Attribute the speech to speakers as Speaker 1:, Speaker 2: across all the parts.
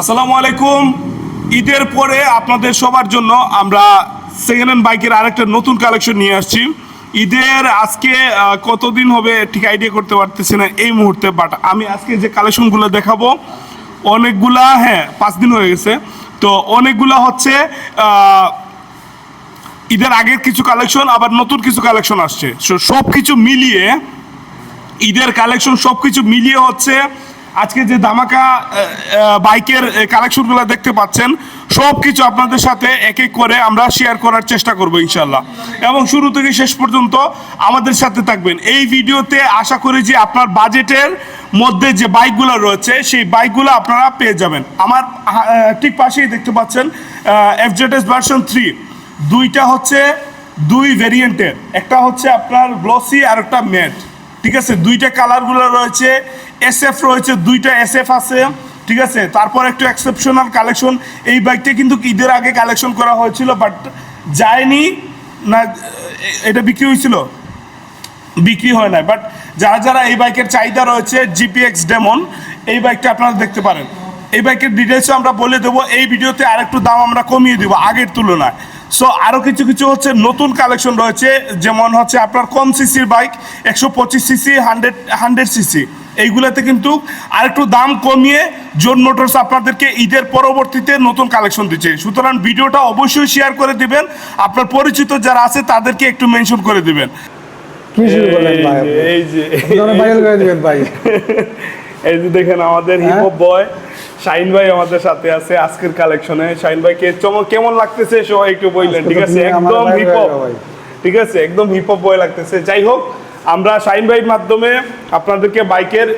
Speaker 1: আসসালামু আলাইকুম। ঈদের পরে আপনাদের সবার জন্য আমরা সেকেন্ড হ্যান্ড বাইকের আরেকটা নতুন কালেকশন নিয়ে আসছি। ঈদের আজকে কতদিন হবে ঠিক আইডিয়া করতে পারতেছি না এই মুহূর্তে বাট আমি আজকে যে কালেকশনগুলো দেখাবো, অনেকগুলা হ্যাঁ পাঁচ দিন হয়ে গেছে। তো অনেকগুলা হচ্ছে ঈদের আগের কিছু কালেকশন আবার নতুন কিছু কালেকশন আসছে। সব কিছু মিলিয়ে, ঈদের কালেকশন সব কিছু মিলিয়ে হচ্ছে আজকে যে দামাকা বাইকের কালেকশনগুলো দেখতে পাচ্ছেন সব কিছু আপনাদের সাথে এক এক করে আমরা শেয়ার করার চেষ্টা করব ইনশাল্লাহ এবং শুরু থেকে শেষ পর্যন্ত আমাদের সাথে থাকবেন। এই ভিডিওতে আশা করি যে আপনার বাজেটের মধ্যে যে বাইকগুলো রয়েছে, সেই বাইকগুলো আপনারা পেয়ে যাবেন। আমার ঠিক পাশেই দেখতে পাচ্ছেন এফজেডএস ভার্সন থ্রি দুইটা হচ্ছে দুই ভেরিয়েন্টের একটা হচ্ছে আপনার গ্লসি আর একটা ম্যাট ঠিক আছে? দুইটা কালারগুলো রয়েছে। এসএফ রয়েছে, দুইটা এসএফ আছে, ঠিক আছে? তারপর একটু এক্সেপশনাল কালেকশন এই বাইকটা কিন্তু ঈদের আগে কালেকশন করা হয়েছিল বাট যায়নি, না, এটা বিক্রি হয়েছিল? বিক্রি হয় নাই বাট যারা যারা এই বাইকের চাহিদা রয়েছে জিপিএক্স ডেমন এই বাইকটা আপনারা দেখতে পারেন। এই বাইকের ডিটেলসও আমরা বলে দেবো, এই ভিডিওতে আরেকটু দাম আমরা কমিয়ে দেবো, আগের তুলনায়। সো আরও কিছু কিছু হচ্ছে নতুন কালেকশন রয়েছে, যেমন হচ্ছে আপনার কম সিসির বাইক একশো পঁচিশ সিসি হান্ড্রেড হান্ড্রেড সিসি এইগুলোতে কিন্তু আরেকটু দাম কমিয়ে জোন মোটরস আপনাদেরকে ঈদের পরবর্তীতে নতুন কালেকশন দিচ্ছে। সুতরাং ভিডিওটা অবশ্যই শেয়ার করে দিবেন। আপনার পরিচিত যারা আছে তাদেরকে একটু মেনশন করে দিবেন? এই যে দেখেন আমাদের? হিপ হপ বয় শাইন ভাই আমাদের সাথে আছে আজকের কালেকশনে শাইন ভাইকে চমক কেমন লাগতেছে সবাই একটু বললেন ঠিক আছে? একদম হিপ। ঠিক আছে? একদম হিপ হপ বয় লাগতেছে। যাই হোক আমরা শাইন ভাইয়ের মাধ্যমে আপনাদেরকে বাইকের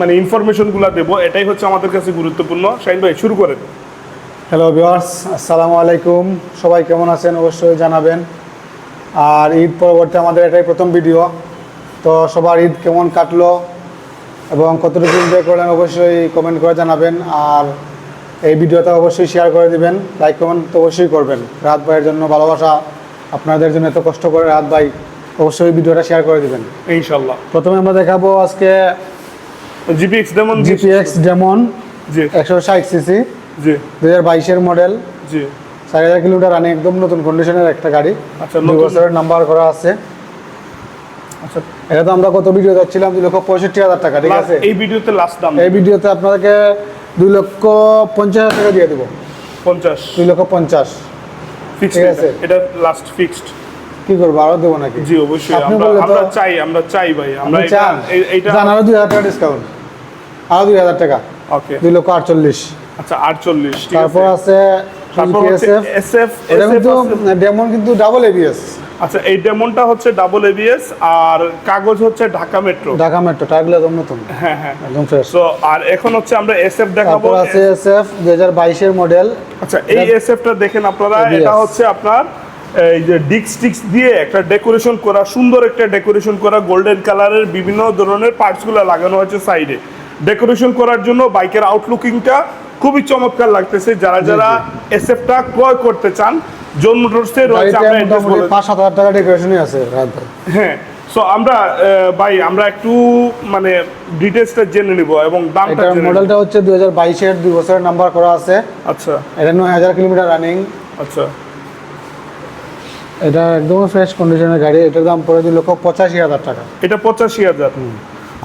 Speaker 1: মানে ইনফরমেশনগুলো দেবো। এটাই হচ্ছে আমাদের কাছে গুরুত্বপূর্ণ। শাইন ভাই, শুরু করেন।
Speaker 2: হ্যালো ভিউয়ার্স আসসালামু আলাইকুম। সবাই কেমন আছেন? অবশ্যই জানাবেন। আর ঈদ পরবর্তী আমাদের এটাই প্রথম ভিডিও তো সবার ঈদ কেমন কাটলো এবং কতটুকু এনজয় করলেন অবশ্যই কমেন্ট করে জানাবেন। আর এই ভিডিওটা অবশ্যই শেয়ার করে দিবেন। লাইক কমেন্ট তো অবশ্যই করবেন। রাত ভাইয়ের জন্য ভালোবাসা। আপনাদের জন্য এত কষ্ট করে রাত ভাই অবশ্যই ভিডিওটা শেয়ার করে দিবেন।
Speaker 1: ইনশাল্লাহ
Speaker 2: প্রথমে আমরা দেখাবো আজকে
Speaker 1: GPX demon
Speaker 2: GPX demon
Speaker 1: G.
Speaker 2: একশো ষাট সিসি
Speaker 1: জি।
Speaker 2: দুই হাজার বাইশের মডেল
Speaker 1: জি।
Speaker 2: চার হাজার কিলোমিটার রানিং একদম নতুন কন্ডিশনের একটা গাড়ি।
Speaker 1: আচ্ছা, নতুন।
Speaker 2: বছরের নাম্বার করা আছে।
Speaker 1: আচ্ছা।
Speaker 2: এটা তো আমরা কত ভিডিও যাচ্ছিলাম দুই লক্ষ পঁয়ষট্টি হাজার টাকা ঠিক আছে?
Speaker 1: এই ভিডিওতে লাস্ট দাম।
Speaker 2: এই ভিডিওতে আপনাদেরকে দুই লক্ষ পঞ্চাশ হাজার টাকা দিয়ে দেবো।
Speaker 1: পঞ্চাশ।
Speaker 2: দুই লক্ষ পঞ্চাশ।
Speaker 1: ফিক্সড
Speaker 2: ঠিক আছে।
Speaker 1: এটা লাস্ট ফিক্সড
Speaker 2: কি করব আরও দেবো নাকি?
Speaker 1: জি অবশ্যই আমরা আমরা চাই আমরা চাই ভাই আমরা এটা
Speaker 2: চান? আরও দুই হাজার টাকা ডিসকাউন্ট আরও দুই হাজার টাকা।
Speaker 1: ওকে।
Speaker 2: লক্ষ আটচল্লিশ।
Speaker 1: আচ্ছা 48 ঠিক
Speaker 2: তারপর
Speaker 1: আছে।
Speaker 2: আছে
Speaker 1: তারপর হচ্ছে
Speaker 2: এসএফ
Speaker 1: এসএফ
Speaker 2: এটা কিন্তু ডেমন কিন্তু ডাবল এবিএস
Speaker 1: আচ্ছা এই ডেমনটা হচ্ছে ডাবল এবিএস আর কাগজ হচ্ছে ঢাকা মেট্রো
Speaker 2: ঢাকা মেট্রো একদম নতুন।
Speaker 1: হ্যাঁ হ্যাঁ।
Speaker 2: একদম ফ্রেশ
Speaker 1: আর এখন হচ্ছে আমরা এসএফ দেখাবো।
Speaker 2: তারপর আছে এসএফ মডেল
Speaker 1: আচ্ছা এই এসএফটা দেখেন আপনারা এটা হচ্ছে আপনার এই যে ডিক্স টিক্স দিয়ে একটা ডেকোরেশন করা সুন্দর একটা ডেকোরেশন করা গোল্ডেন কালারের বিভিন্ন ধরনের পার্টসগুলো লাগানো হয়েছে সাইডে ডেকোরেশন করার জন্য বাইকের আউটলুকিংটা খুবই চমৎকার লাগতেছে। যারা যারা এসএফটা ক্রয় করতে চান জোন মোটরসে রয়েছে আমরা অ্যাড্রেস বলে
Speaker 2: পাঁচ সাত হাজার টাকা ডেকোরেশনই আছে
Speaker 1: হ্যাঁ সো আমরা ভাই আমরা একটু মানে ডিটেলসটা জেনে নিব এবং দামটা জেনে।
Speaker 2: মডেলটা হচ্ছে দুই হাজার বাইশের দুই বছরের নাম্বার করা আছে।
Speaker 1: আচ্ছা।
Speaker 2: এটা নয় হাজার কিলোমিটার রানিং
Speaker 1: আচ্ছা।
Speaker 2: এটা একদম ফ্রেশ কন্ডিশনের গাড়ি এটার দাম পড়ে দুই লক্ষ পঁচাশি হাজার টাকা।
Speaker 1: এটা পঁচাশি হাজার।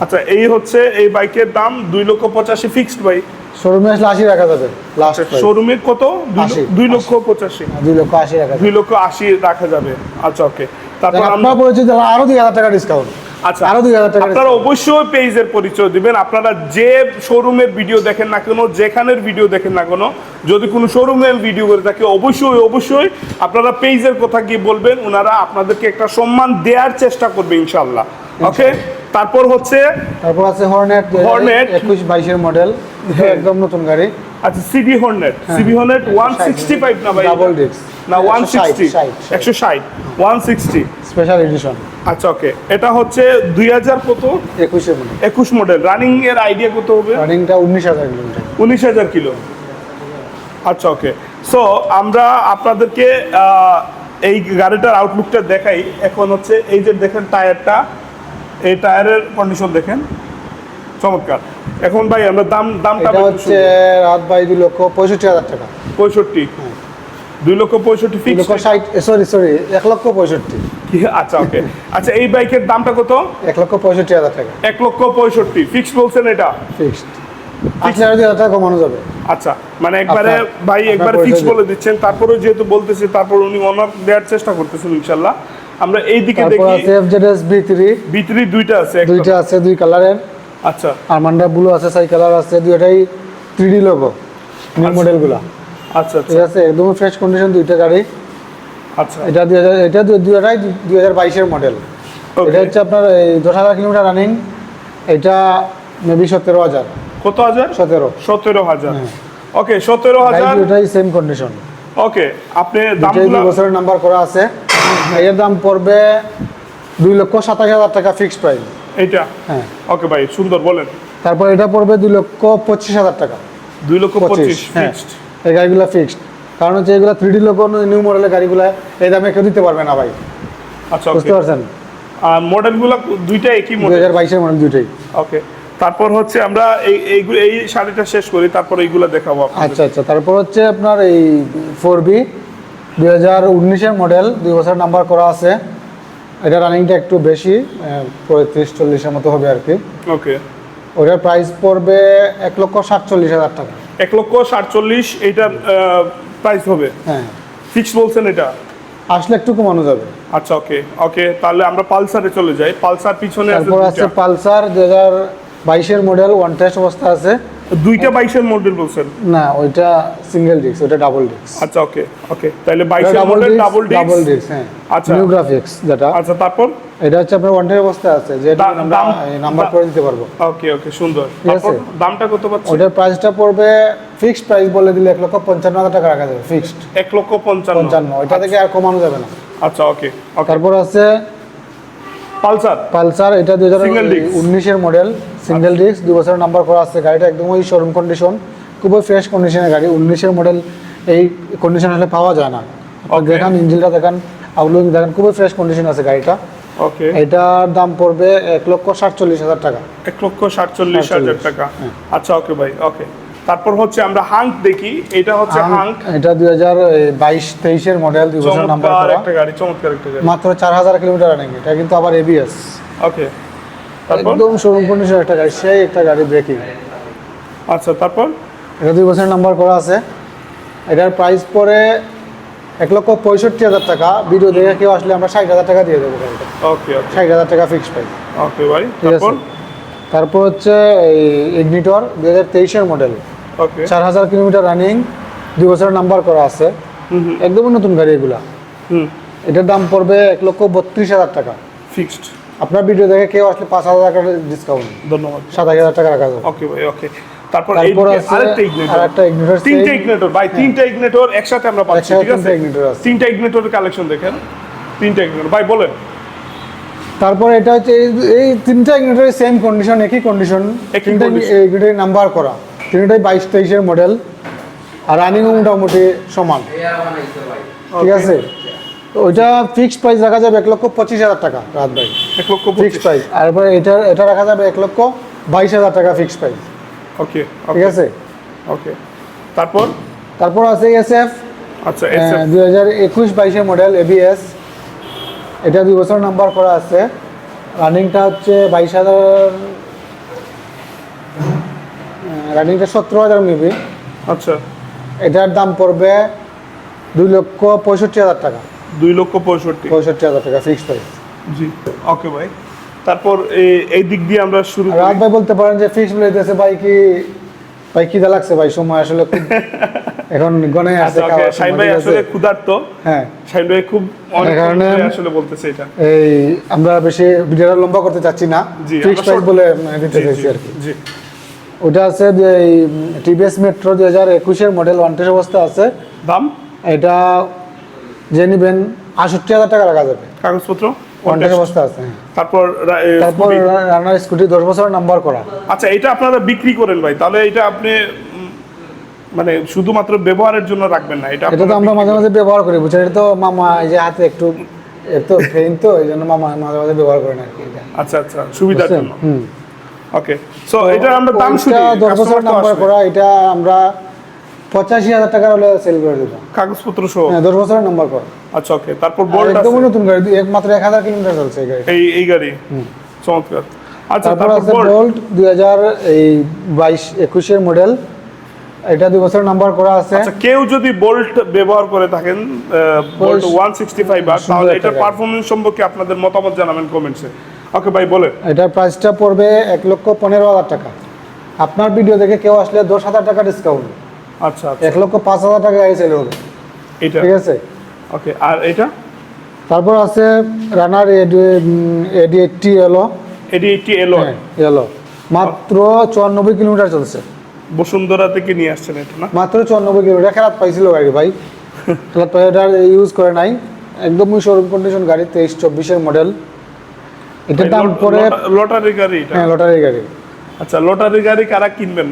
Speaker 1: আচ্ছা এই হচ্ছে এই বাইকের দাম দুই লক্ষ পঁচাশি ফিক্সড বাইক
Speaker 2: শোরুমে আসলে আশি রাখা যাবে লাস্ট
Speaker 1: শোরুমে কত? দুই লক্ষ পঁচাশি।
Speaker 2: দুই লক্ষ আশি রাখা যাবে।
Speaker 1: দুই লক্ষ আশি রাখা যাবে। আচ্ছা ওকে তারপর আমরা
Speaker 2: বলেছি আরও দুই হাজার টাকা ডিসকাউন্ট
Speaker 1: আচ্ছা
Speaker 2: আরও দুই হাজার টাকা
Speaker 1: আপনারা অবশ্যই পেজের পরিচয় দিবেন। আপনারা যে শোরুমের ভিডিও দেখেন না কেন যেখানের ভিডিও দেখেন না কেন যদি কোনো শোরুমের ভিডিও করে থাকে অবশ্যই অবশ্যই আপনারা পেজের কথা গিয়ে বলবেন ওনারা আপনাদেরকে একটা সম্মান দেওয়ার চেষ্টা করবে ইনশাল্লাহ ওকে তারপর হচ্ছে
Speaker 2: তারপর আছে হর্নেট
Speaker 1: Hornet।
Speaker 2: একুশ বাইশের মডেল
Speaker 1: হ্যাঁ।
Speaker 2: একদম নতুন গাড়ি।
Speaker 1: আচ্ছা CB Hornet CB Hornet one sixty five না ভাই?
Speaker 2: ডাবল ডিস্ক
Speaker 1: না ওয়ান সিক্সটি
Speaker 2: 160,
Speaker 1: একশো ষাট। ওয়ান সিক্সটি
Speaker 2: স্পেশাল এডিশন
Speaker 1: আচ্ছা ওকে এটা হচ্ছে দুই হাজার কত?
Speaker 2: মডেল
Speaker 1: একুশ মডেল রানিং এর আইডিয়া কত হবে?
Speaker 2: রানিংটা উনিশ হাজার কিলোমিটার।
Speaker 1: উনিশ হাজার কিলো। আচ্ছা ওকে সো আমরা আপনাদেরকে এই গাড়িটার আউটলুকটা দেখাই। এখন হচ্ছে এই যে দেখেন টায়ারটা এই টায়ারের কন্ডিশন দেখেন। চমৎকার। এখন ভাই আমরা দাম দামটা
Speaker 2: হচ্ছে রাত বাই দুই লক্ষ পঁয়ষট্টি হাজার টাকা।
Speaker 1: পঁয়ষট্টি? দুই লক্ষ পঁয়ষট্টি ফিক্স
Speaker 2: ষাট সরি সরি এক লক্ষ পঁয়ষট্টি।
Speaker 1: আচ্ছা ওকে আচ্ছা এই বাইকের দামটা কত?
Speaker 2: এক লক্ষ পঁয়ষট্টি হাজার টাকা।
Speaker 1: এক লক্ষ পঁয়ষট্টি। ফিক্স বলছেন এটা?
Speaker 2: ফিক্সড আশি হাজার টাকা কমানো যাবে।
Speaker 1: আচ্ছা মানে একবারে ভাই
Speaker 2: আপনার
Speaker 1: ফিক্স বলে দিচ্ছেন। তারপরে যেহেতু বলতেছে তারপর উনি অনার দেওয়ার চেষ্টা করতেছেন ইনশাল্লাহ আমরা এই দিকে দেখি
Speaker 2: আছে
Speaker 1: দুইটা আছে।
Speaker 2: দুইটা আছে দুই কালারের
Speaker 1: আচ্ছা।
Speaker 2: আরমান্ডা ব্লু আছে সাই কালার আছে দুইটাই থ্রি ডি লোগো নিউ। মডেলগুলো
Speaker 1: আচ্ছা
Speaker 2: ঠিক আছে একদম ফ্রেশ কন্ডিশন দুইটা গাড়ি।
Speaker 1: আচ্ছা।
Speaker 2: এটা দুই হাজার এটা দুই দুইটাই দুই হাজার বাইশের মডেল. এটা হচ্ছে আপনার দশ হাজার কিলোমিটার রানিং এটা মেবি সতেরো হাজার।
Speaker 1: কত হাজার?
Speaker 2: সতেরো।
Speaker 1: সতেরো হাজার।
Speaker 2: হ্যাঁ।
Speaker 1: ওকে সতেরো হাজার।
Speaker 2: দুইটাই সেম কন্ডিশন
Speaker 1: ওকে আপনি দামগুলো
Speaker 2: বছরের নাম্বার করা আছে। এর দাম পড়বে দুই লক্ষ সাতাশ হাজার টাকা ফিক্সড প্রাইস
Speaker 1: এইটা?
Speaker 2: হ্যাঁ।
Speaker 1: ওকে ভাই সুন্দর বলেন।
Speaker 2: তারপর এটা পড়বে দুই লক্ষ পঁচিশ হাজার টাকা।
Speaker 1: দুই লক্ষ
Speaker 2: পঁচিশ হ্যাঁ। এই গাড়িগুলো ফিক্সড কারণ হচ্ছে এগুলো থ্রি ডি লোক নিউ মডেলের গাড়িগুলো এই দামে কেউ দিতে পারবে না ভাই।
Speaker 1: আচ্ছা
Speaker 2: বুঝতে পারছেন?
Speaker 1: মডেলগুলো দুইটা একই মডেল
Speaker 2: হাজার বাইশের মডেল দুইটাই।
Speaker 1: ওকে তারপর হচ্ছে আমরা এই এইগুলো এই শাড়িটা শেষ করি তারপর এইগুলো দেখাবো।
Speaker 2: আচ্ছা আচ্ছা। তারপর হচ্ছে আপনার এই ফোর বি দুই হাজার উনিশের মডেল দুই বছর নাম্বার করা আছে। এটা রানিংটা একটু বেশি পঁয়ত্রিশ চল্লিশের মতো হবে আর কি
Speaker 1: ওকে
Speaker 2: ওটার প্রাইস পড়বে এক লক্ষ সাতচল্লিশ হাজার টাকা।
Speaker 1: এক লক্ষ সাতচল্লিশ এইটার প্রাইস হবে।
Speaker 2: হ্যাঁ।
Speaker 1: ফিক্স বলছেন এটা?
Speaker 2: আসলে একটু কমানো যাবে।
Speaker 1: আচ্ছা ওকে ওকে তাহলে আমরা পালসারে চলে যাই। পালসার পিছনে আছে
Speaker 2: তারপর আছে পালসার দুই হাজার বাইশের মডেল ওয়ান টেস্ট অবস্থা আছে।
Speaker 1: দুইটা বাইশের মডেল বলছেন?
Speaker 2: না ওইটা সিঙ্গেল ডিস্ক ওইটা ডাবল ডিস্ক
Speaker 1: আচ্ছা ওকে ওকে তাহলে বাইশের
Speaker 2: double
Speaker 1: model
Speaker 2: disc
Speaker 1: double
Speaker 2: double
Speaker 1: disc
Speaker 2: disc হ্যাঁ
Speaker 1: আচ্ছা।
Speaker 2: নিউ গ্রাফিক্স যেটা।
Speaker 1: আচ্ছা তারপর?
Speaker 2: এটা হচ্ছে আপনার ওয়ান টেস্ট অবস্থা আছে যেটা আমরা নাম্বার করে দিতে পারব।
Speaker 1: ওকে ওকে সুন্দর। তারপর দামটা কত পাচ্ছি
Speaker 2: ওটার প্রাইসটা পড়বে ফিক্সড প্রাইস বলে দিলে এক লক্ষ পঞ্চান্ন হাজার টাকা রাখা যাবে ফিক্সড
Speaker 1: এক লক্ষ পঞ্চান্ন।
Speaker 2: ওইটা থেকে আর কমানো যাবে না।
Speaker 1: আচ্ছা ওকে
Speaker 2: তারপর আছে
Speaker 1: পালসার?
Speaker 2: পালসার এটা দুই হাজার উনিশের মডেল সিঙ্গেল ডিস্ক দু বছরের নাম্বার করা আছে। গাড়িটা একদম ওই শোরুম কন্ডিশন খুবই ফ্রেশ কন্ডিশনের গাড়ি। উনিশের মডেল এই কন্ডিশন হলে পাওয়া যায় না. দেখান ইঞ্জিনটা দেখান আউটলুক দেখেন খুবই ফ্রেশ কন্ডিশন আছে গাড়িটা।
Speaker 1: ওকে
Speaker 2: এটার দাম পড়বে এক লক্ষ সাতচল্লিশ হাজার টাকা।
Speaker 1: এক লক্ষ সাতচল্লিশ হাজার টাকা।
Speaker 2: হ্যাঁ।
Speaker 1: আচ্ছা ওকে ভাই ওকে তারপর হচ্ছে আমরা হাঙ্ক দেখি। এটা হচ্ছে হাঙ্ক
Speaker 2: এটা দুই হাজার বাইশ তেইশের মডেল দুই বছর নাম্বার করা।
Speaker 1: একটা গাড়ি চমৎকার একটা গাড়ি।
Speaker 2: মাত্র চার হাজার কিলোমিটার রানিং এটা কিন্তু আবার এবিএস
Speaker 1: ওকে তারপর?
Speaker 2: একদম শোরুম কন্ডিশন একটা গাড়ি সেই একটা গাড়ি ব্রেকিং
Speaker 1: আচ্ছা তারপর?
Speaker 2: এটা দুই বছর নাম্বার করা আছে। এটার প্রাইস পরে এক লক্ষ পঁয়ষট্টি হাজার টাকা। ভিডিও দেখে কেউ আসলে আমরা ষাট হাজার টাকা দিয়ে দেবো গাড়িটা।
Speaker 1: ওকে ওকে
Speaker 2: ষাট হাজার টাকা ফিক্স পাই
Speaker 1: ওকে ভাই
Speaker 2: ঠিক আছে।
Speaker 1: তারপর?
Speaker 2: হচ্ছে এই ইগনিটর দুই হাজার তেইশের মডেল
Speaker 1: ওকে
Speaker 2: চার হাজার কিলোমিটার রানিং দুই বছরের নাম্বার করা আছে। একদমই নতুন গাড়ি এগুলা। এটার দাম পড়বে এক লক্ষ বত্রিশ হাজার টাকা।
Speaker 1: ফিক্সড
Speaker 2: আপনার ভিডিও দেখে কেউ আসলে পাঁচ হাজার টাকা ডিসকাউন্ট
Speaker 1: ধন্যবাদ।
Speaker 2: সাতাশ হাজার টাকা রাখা যাবে।
Speaker 1: ওকে ভাই ওকে তারপর আরেকটা ইগনেটর
Speaker 2: ইগনিটর
Speaker 1: তিনটা ইগনেটর ভাই তিনটা ইগনেটর একসাথে আমরা পাচ্ছি ঠিক আছে?
Speaker 2: তিনটা
Speaker 1: ইগনেটরের কালেকশন দেখেন। তিনটা ইগনেটর ভাই বলেন।
Speaker 2: তারপর এটা হচ্ছে এই- এই তিনটা ইগনিটরের সেম কন্ডিশন একই কন্ডিশন তিনটা ইগনিটরের নাম্বার করা। তিনটাই বাইশ তেইশের মডেল আর রানিংও মোটামুটি সমান। ঠিক আছে? ওইটা ফিক্সড প্রাইস রাখা যাবে এক লক্ষ পঁচিশ হাজার টাকা রাত ভাই।
Speaker 1: এক লক্ষ
Speaker 2: ফিক্সড প্রাইস আর এটা এটা রাখা যাবে এক লক্ষ বাইশ হাজার টাকা ফিক্সড প্রাইস
Speaker 1: ওকে
Speaker 2: ঠিক আছে?
Speaker 1: ওকে তারপর?
Speaker 2: তারপর আছে এস এফ
Speaker 1: আচ্ছা
Speaker 2: দুই হাজার একুশ বাইশের মডেল এবিএস। এটা দুই বছর নাম্বার করা আছে। রানিংটা হচ্ছে বাইশ হাজার রানিংটা সতেরো হাজার মেবি।
Speaker 1: আচ্ছা।
Speaker 2: এটার দাম পড়বে দুই লক্ষ পঁয়ষট্টি হাজার টাকা।
Speaker 1: দুই লক্ষ পঁয়ষট্টি।
Speaker 2: পঁয়ষট্টি হাজার টাকা ফিক্সড প্রাইস
Speaker 1: জি। ওকে ভাই তারপর এই- দিক দিয়ে আমরা শুরু
Speaker 2: রাত ভাই বলতে পারেন যে ফিক্সড বলেছে ভাই কি ভাই খিদা লাগছে ভাই সময় আসলে খুব এখন গনে আছে
Speaker 1: আচ্ছা শাইন ভাই আসলে ক্ষুধার্ত।
Speaker 2: হ্যাঁ।
Speaker 1: শাইন ভাই খুব অনেক
Speaker 2: কারণে-
Speaker 1: আসলে বলতেছে এটা।
Speaker 2: এই আমরা বেশি ভিডিওটা লম্বা করতে চাচ্ছি না।
Speaker 1: আমরা
Speaker 2: প্রাইস বলে মানে দিতে চাইছি আর কি।
Speaker 1: জি।
Speaker 2: ওটা আছে যে এই টিভিএস মেট্রো দুই হাজার একুশের মডেল ওয়ান্টেজ অবস্থা আছে।
Speaker 1: দাম?
Speaker 2: এটা যে নিবেন আষট্টি হাজার টাকা রাখা যাবে।
Speaker 1: কাগজপত্র?
Speaker 2: ওয়ান্টেজ অবস্থা আছে।
Speaker 1: তারপর
Speaker 2: তারপর রানার স্কুটি দশ বছরের নাম্বার করা।
Speaker 1: আচ্ছা এটা আপনারা বিক্রি করেন ভাই তাহলে এটা আপনি মানে শুধুমাত্র ব্যবহারের জন্য রাখবেন না এটা
Speaker 2: এটা তো আমরা মাঝে মাঝে ব্যবহার করি বুঝছেন? এটা তো মামা এই যে হাতে একটু তো ফেইন তো এই জন্য মামা মাঝে মাঝে ব্যবহার করেন আর কি এটা।
Speaker 1: আচ্ছা আচ্ছা সুবিধার? জন্য।
Speaker 2: হুম।
Speaker 1: ওকে সো এটা আমরা দাম শুনি
Speaker 2: ওইটা দশ বছর নাম্বার করা এটা আমরা পঁচাশি হাজার টাকা হলে সেল করে দেবো
Speaker 1: কাগজপত্র সহ?
Speaker 2: হ্যাঁ দশ বছরের নাম্বার করা।
Speaker 1: আচ্ছা ওকে তারপর বোল্ট
Speaker 2: একদমই
Speaker 1: আছে?
Speaker 2: নতুন গাড়ি একমাত্র এক হাজার কিলোমিটার চলছে এই গাড়ি
Speaker 1: এই এই গাড়ি? চমৎকার। আচ্ছা
Speaker 2: তারপর আছে
Speaker 1: বোল্ট
Speaker 2: দুই হাজার এই বাইশ একুশের মডেল এটা দুই বছর নাম্বার করা আছে।
Speaker 1: আচ্ছা কেউ যদি বোল্ট ব্যবহার করে থাকেন বোল্ট
Speaker 2: বেশ
Speaker 1: ওয়ান সিক্সটি ফাইভ আর
Speaker 2: সুন্দর
Speaker 1: তাহলে এটার। পারফরমেন্স সম্পর্কে আপনাদের মতামত জানাবেন কমেন্টসে ওকে ভাই বলে
Speaker 2: এটার প্রাইসটা পড়বে এক লক্ষ পনেরো হাজার টাকা। আপনার ভিডিও দেখে কেউ আসলে দশ হাজার টাকা ডিসকাউন্ট
Speaker 1: আচ্ছা আচ্ছা।
Speaker 2: এক লক্ষ পাঁচ হাজার টাকা গাড়ি সেল হবে।
Speaker 1: এটা?
Speaker 2: ঠিক আছে?
Speaker 1: ওকে আর এটা?
Speaker 2: তারপর আছে রানার এডি এইটটি এলো
Speaker 1: এটি একটি এলো
Speaker 2: এলো মাত্র চুয়ান্নব্বই কিলোমিটার চলছে।
Speaker 1: বসুন্ধরা থেকে নিয়ে আসছেন এটা না?
Speaker 2: মাত্র চুয়ান্নব্বই কিলোমিটার। খেলাত পাইছিল গাড়ি ভাই। খেলাত পাই এটা ইউজ করে নাই। একদমই শোরুম কন্ডিশন গাড়ি তেইশ চব্বিশের মডেল এটার দাম পড়ে
Speaker 1: লটারি গাড়ি এটা।
Speaker 2: হ্যাঁ লটারি গাড়ি।
Speaker 1: আচ্ছা লটারি গাড়ি কারা কিনবেন?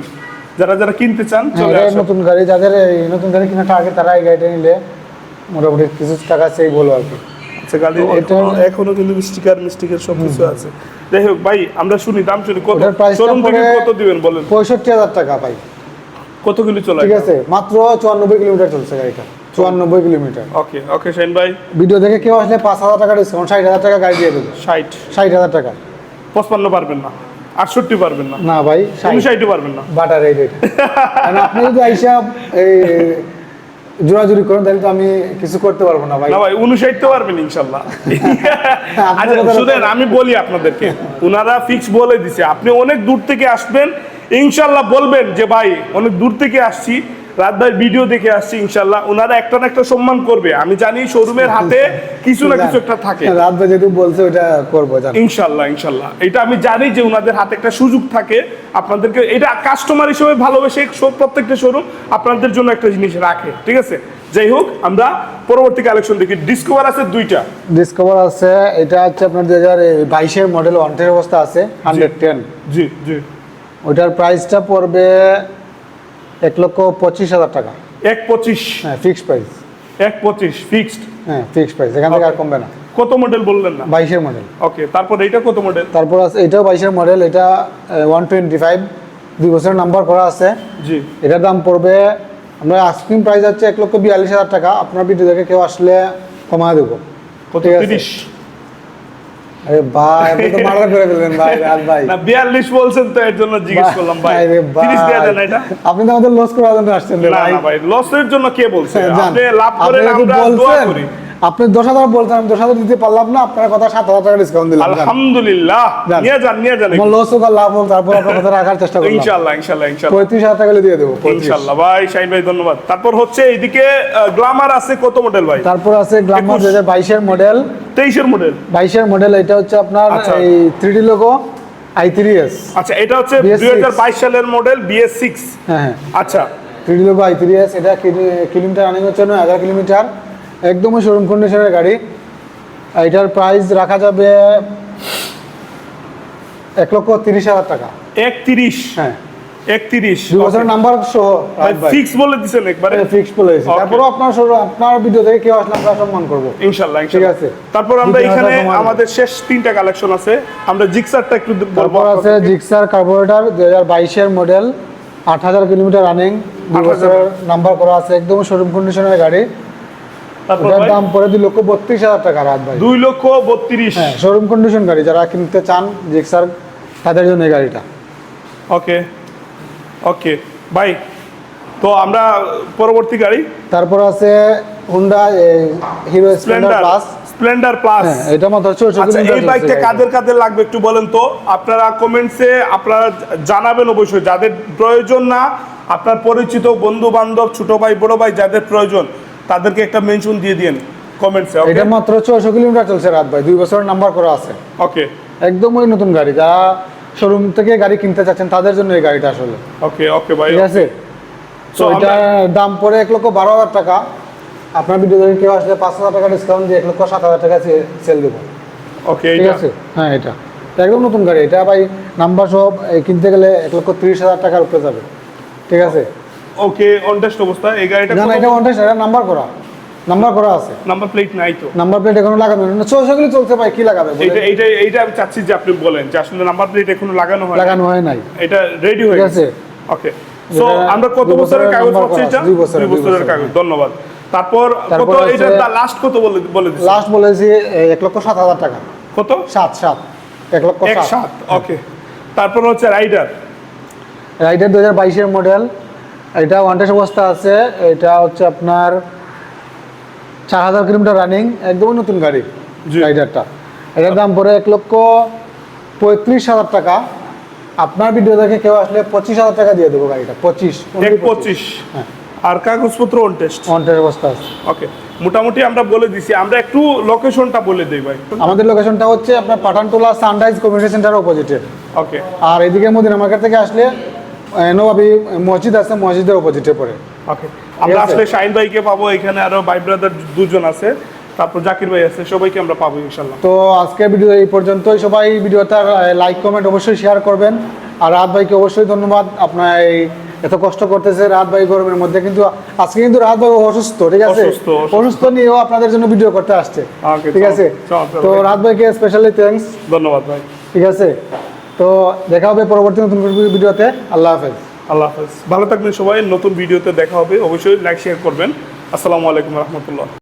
Speaker 1: যারা যারা কিনতে চান
Speaker 2: হ্যাঁ
Speaker 1: চলে আসুন।
Speaker 2: নতুন গাড়ি যাদের নতুন গাড়ি কেনাটা আগে তারা এই গাড়িটা নিলে মোটামুটি কিছু টাকা সেই বলো আর কি।
Speaker 1: আচ্ছা গাড়ি
Speaker 2: এটা-
Speaker 1: এখনও কিন্তু স্টিকার মিস্টিকের সব কিছু আছে। যাই হোক ভাই আমরা শুনি দাম শুনি। কত শোরুম থেকে কত দিবেন বলেন?
Speaker 2: পঁয়ষট্টি হাজার টাকা পাই
Speaker 1: কত কিলো চলে
Speaker 2: ঠিক আছে মাত্র চুয়ান্নব্বই কিলোমিটার চলছে গাড়িটা। চুয়ান্নব্বই কিলোমিটার।
Speaker 1: ওকে ওকে শাইন ভাই।
Speaker 2: ভিডিও দেখে কেউ আসলে পাঁচ হাজার টাকা ডিসকাউন্ট ষাট হাজার টাকা গাড়ি দিয়ে দেবে।
Speaker 1: ষাট।
Speaker 2: ষাট হাজার টাকা।
Speaker 1: পঁচপান্ন পারবেন না। আটষট্টি পারবেন না।
Speaker 2: না ভাই ষাট।
Speaker 1: পারবেন না।
Speaker 2: বাটার এই রেট আপনি যদি আইসা এই জোরাজুরি করেন তাহলে তো আমি কিছু করতে পারব না ভাই।
Speaker 1: না ভাই উনষাট তো পারবেন ইনশাল্লাহ। আচ্ছা শুনেন আমি বলি আপনাদেরকে। উনারা ফিক্স বলে দিছে। আপনি অনেক দূর থেকে আসবেন ইনশাল্লাহ বলবেন যে ভাই অনেক দূর থেকে আসছি। রাত ভাই ভিডিও দেখে আসছি ইনশাল্লাহ। ওনারা একটা না একটা সম্মান করবে। আমি জানি শোরুমের হাতে কিছু না কিছু একটা থাকে।
Speaker 2: রাত বাজে যেহেতু বলছে ওটা করব
Speaker 1: ইনশাল্লাহ ইনশাল্লাহ। এটা আমি জানি যে ওনাদের হাতে একটা সুযোগ থাকে। আপনাদেরকে এটা কাস্টমার হিসেবে ভালোবেসে প্রত্যেকটা শোরুম আপনাদের জন্য একটা জিনিস রাখে ঠিক আছে? যাই হোক আমরা পরবর্তী কালেকশন দেখি। ডিসকভার আছে দুইটা।
Speaker 2: ডিসকভার আছে এটা হচ্ছে আপনার দুই হাজার বাইশের মডেল ওয়ান্টের অবস্থা আছে হান্ড্রেড টেন
Speaker 1: জি জি।
Speaker 2: ওইটার প্রাইসটা পড়বে এক লক্ষ পঁচিশ হাজার টাকা।
Speaker 1: এক পঁচিশ।
Speaker 2: হ্যাঁ ফিক্সড প্রাইস
Speaker 1: এক পঁচিশ ফিক্সড
Speaker 2: হ্যাঁ ফিক্সড প্রাইস এখান থেকে আর কমবে না।
Speaker 1: কত মডেল বললেন না?
Speaker 2: বাইশের মডেল
Speaker 1: ওকে তারপর এইটা কত মডেল
Speaker 2: তারপর আছে এটাও বাইশের মডেল এটা ওয়ান টোয়েন্টি ফাইভ দুই বছরের নাম্বার করা আছে।
Speaker 1: জি।
Speaker 2: এটার দাম পড়বে আমরা আইসক্রিম প্রাইস হচ্ছে এক লক্ষ বিয়াল্লিশ হাজার টাকা। আপনার ভিডিও দেখে কেউ আসলে কমায় দেবো। ঠিক আছে। আরে ভাই আপনি তো মার্ডার করে ফেলবেন ভাই রাত ভাই।
Speaker 1: না বিয়াল্লিশ বলছেন তো এর জন্য জিজ্ঞেস করলাম ভাই এটা।
Speaker 2: আপনি তো আমাদের লস করার জন্য আসছেন ভাই
Speaker 1: না ভাই। লসের জন্য কে বলছে?
Speaker 2: হ্যাঁ,
Speaker 1: আপনি লাভ
Speaker 2: করে
Speaker 1: করেন আমরা দোয়া করি।
Speaker 2: আপনি দশ হাজার বলতেন আমি দশ হাজার দিতে পারলাম না আপনার কথা সাত হাজার টাকা ডিসকাউন্ট দিলাম।
Speaker 1: আলহামদুলিল্লাহ। নিয়ে যান নিয়ে যান
Speaker 2: আমার লস হোক লাভ হোক তারপর আপনার কথা রাখার চেষ্টা করলাম।
Speaker 1: ইনশাল্লাহ ইনশাল্লাহ ইনশাল্লাহ
Speaker 2: পঁয়ত্রিশ হাজার টাকা দিয়ে দেবো।
Speaker 1: ইনশাল্লাহ ভাই শাহিন ভাই ধন্যবাদ। তারপর হচ্ছে এইদিকে গ্লামার আছে কত মডেল ভাই?
Speaker 2: তারপর আছে গ্লামার
Speaker 1: একুশ।
Speaker 2: দু হাজার বাইশের মডেল
Speaker 1: তেইশের মডেল
Speaker 2: বাইশের মডেল এটা হচ্ছে আপনার
Speaker 1: আচ্ছা।
Speaker 2: এই three D logo I three S
Speaker 1: আচ্ছা এটা হচ্ছে
Speaker 2: BS6
Speaker 1: দুই হাজার বাইশ সালের মডেল বিএস সিক্স
Speaker 2: হ্যাঁ
Speaker 1: আচ্ছা।
Speaker 2: Three D logo I three S এটা কিলোমিটার রানিং হচ্ছে হাজার কিলোমিটার। একদমই শোরুম কন্ডিশনের গাড়ি। এটার প্রাইস রাখা যাবে এক লক্ষ তিরিশ হাজার টাকা।
Speaker 1: একত্রিশ।
Speaker 2: হ্যাঁ।
Speaker 1: একত্রিশ।
Speaker 2: দুই বছরের নাম্বার সহ
Speaker 1: ফিক্স বলে দিছেন একবারে।
Speaker 2: ফিক্স বলেছি
Speaker 1: Okay.
Speaker 2: তারপরও আপনার আপনার ভিডিও থেকে কেউ আসলে আমরা সম্মান করব।
Speaker 1: ইনশাল্লাহ
Speaker 2: ঠিক আছে।
Speaker 1: তারপর আমরা এখানে আমাদের শেষ তিনটা কালেকশন আছে। আমরা জিক্সারটা একটু বলব
Speaker 2: তারপর আছে Gixxer carburettor model kilometre running দুই বছরের নাম্বার করা আছে একদম শোরুম কন্ডিশনের গাড়ি।
Speaker 1: তারপর
Speaker 2: দাম পড়ে দুই লক্ষ বত্রিশ হাজার টাকা রাত ভাই।
Speaker 1: দুই লক্ষ বত্রিশ।
Speaker 2: হ্যাঁ শোরুম কন্ডিশন গাড়ি যারা কিনতে চান জিক্সার তাদের জন্য এই গাড়িটা।
Speaker 1: ওকে ওকে। তো আমরা পরবর্তী গাড়ি।
Speaker 2: তারপর আছে Honda Hero Splendor plus
Speaker 1: Splendor plus
Speaker 2: এটা মাত্র
Speaker 1: আচ্ছা এই বাইকটা কাদের কাদের লাগবে একটু বলেন তো? আপনারা কমেন্টসে আপনারা জানাবেন অবশ্যই। যাদের প্রয়োজন না আপনার পরিচিত বন্ধু বান্ধব ছোট ভাই বড় ভাই যাদের প্রয়োজন তাদেরকে একটা মেনশন দিয়ে দিন কমেন্টসে
Speaker 2: এটা মাত্র ছয়শো কিলোমিটার চলছে রাত ভাই দুই বছরের নাম্বার করা আছে।
Speaker 1: ওকে
Speaker 2: একদম ওই নতুন গাড়ি যারা শোরুম থেকে গাড়ি কিনতে চাচ্ছেন তাদের জন্য এই গাড়িটা আসলে।
Speaker 1: ওকে ওকে ভাই
Speaker 2: ঠিক আছে? তো এটার দাম পড়ে এক লক্ষ বারো হাজার টাকা। আপনার ভিডিও দেখে কেউ আসলে পাঁচ হাজার টাকা ডিসকাউন্ট দিয়ে এক লক্ষ সাত হাজার টাকা সেল দেবো।
Speaker 1: ওকে
Speaker 2: ঠিক আছে? হ্যাঁ এটা। এটা একদম নতুন গাড়ি এটা ভাই নাম্বার সব কিনতে গেলে এক লক্ষ তিরিশ হাজার টাকার উপরে যাবে। ঠিক আছে?
Speaker 1: ওকে অনটেস্ট অবস্থা। এই গাড়িটা
Speaker 2: না এটা ওয়ান্টেড এটা নাম্বার করা। নাম্বার করা আছে।
Speaker 1: নাম্বার প্লেট নাই তো।
Speaker 2: নাম্বার প্লেট এখনও লাগানো না চৌষগুলি চলছে ভাই কি লাগাবে? বলেন?
Speaker 1: এইটা এইটা এইটা আমি চাচ্ছি যে আপনি বলেন যে আসলে নাম্বার প্লেট এখনও লাগানো হয়
Speaker 2: লাগানো হয় নাই।
Speaker 1: এটা রেডি হয়ে গেছে। ওকে সো আমরা কত বছরের কাগজ পাচ্ছি এটা?
Speaker 2: দুই বছরের,
Speaker 1: দুই বছরের। কাগজ ধন্যবাদ। তারপর কত এটা লাস্ট কত বলে বলে দিচ্ছি
Speaker 2: লাস্ট বলেছি এ, এক লক্ষ সাত হাজার টাকা।
Speaker 1: কত?
Speaker 2: সাত সাত। এক লক্ষ
Speaker 1: এক
Speaker 2: সাত।
Speaker 1: সাত ওকে তারপর হচ্ছে রাইডার
Speaker 2: রাইডার দু হাজার বাইশের মডেল এটা ওয়ান্টেস অবস্থা আছে এটা হচ্ছে আপনার চার হাজার কিলোমিটার রানিং একদমই নতুন গাড়ি। রাইডারটা এটার দাম পড়ে এক লক্ষ পঁয়ত্রিশ হাজার টাকা। আপনার ভিডিও দেখে কেউ আসলে পঁচিশ হাজার টাকা দিয়ে দেবো গাড়িটা পঁচিশ
Speaker 1: পঁচিশ।
Speaker 2: হ্যাঁ।
Speaker 1: আর কাগজপত্র অন টেস্ট
Speaker 2: ওয়ান্টেস অবস্থা আছে।
Speaker 1: ওকে মোটামুটি আমরা বলে দিছি। আমরা একটু লোকেশনটা বলে দিই ভাই।
Speaker 2: আমাদের লোকেশনটা হচ্ছে আপনার পাঠানটোলা সানরাইজ কমিউনিটি সেন্টার অপোজিটে
Speaker 1: ওকে
Speaker 2: আর এদিকে মদিনা মার্কেট থেকে আসলে নবাবী মসজিদ আছে মসজিদের অপোজিটে পড়ে।
Speaker 1: ওকে আমরা আসলে শাহিন ভাইকে পাবো এখানে আরও ভাই ব্রাদার দুজন আছে। তারপর জাকির ভাই আছে সবাইকে আমরা পাবো ইনশাল্লাহ
Speaker 2: তো আজকের ভিডিও এই পর্যন্তই। সবাই ভিডিওটা লাইক কমেন্ট অবশ্যই শেয়ার করবেন। আর রাত ভাইকে অবশ্যই ধন্যবাদ। আপনার এই এত কষ্ট করতেছে রাত ভাই গরমের মধ্যে কিন্তু আজকে কিন্তু রাত ভাই অসুস্থ ঠিক আছে?
Speaker 1: অসুস্থ,
Speaker 2: নিয়েও আপনাদের জন্য ভিডিও করতে আসছে ঠিক আছে? তো
Speaker 1: ভাই।
Speaker 2: রাত ভাইকে স্পেশালি থ্যাঙ্কস
Speaker 1: ধন্যবাদ ভাই।
Speaker 2: ঠিক আছে? তো দেখা হবে পরবর্তী নতুন ভিডিওতে। আল্লাহ হাফেজ।
Speaker 1: আল্লাহ হাফেজ। ভালো থাকবেন সবাই, নতুন ভিডিওতে দেখা হবে। অবশ্যই লাইক শেয়ার করবেন। আসসালামু আলাইকুম রহমতুল্লাহ।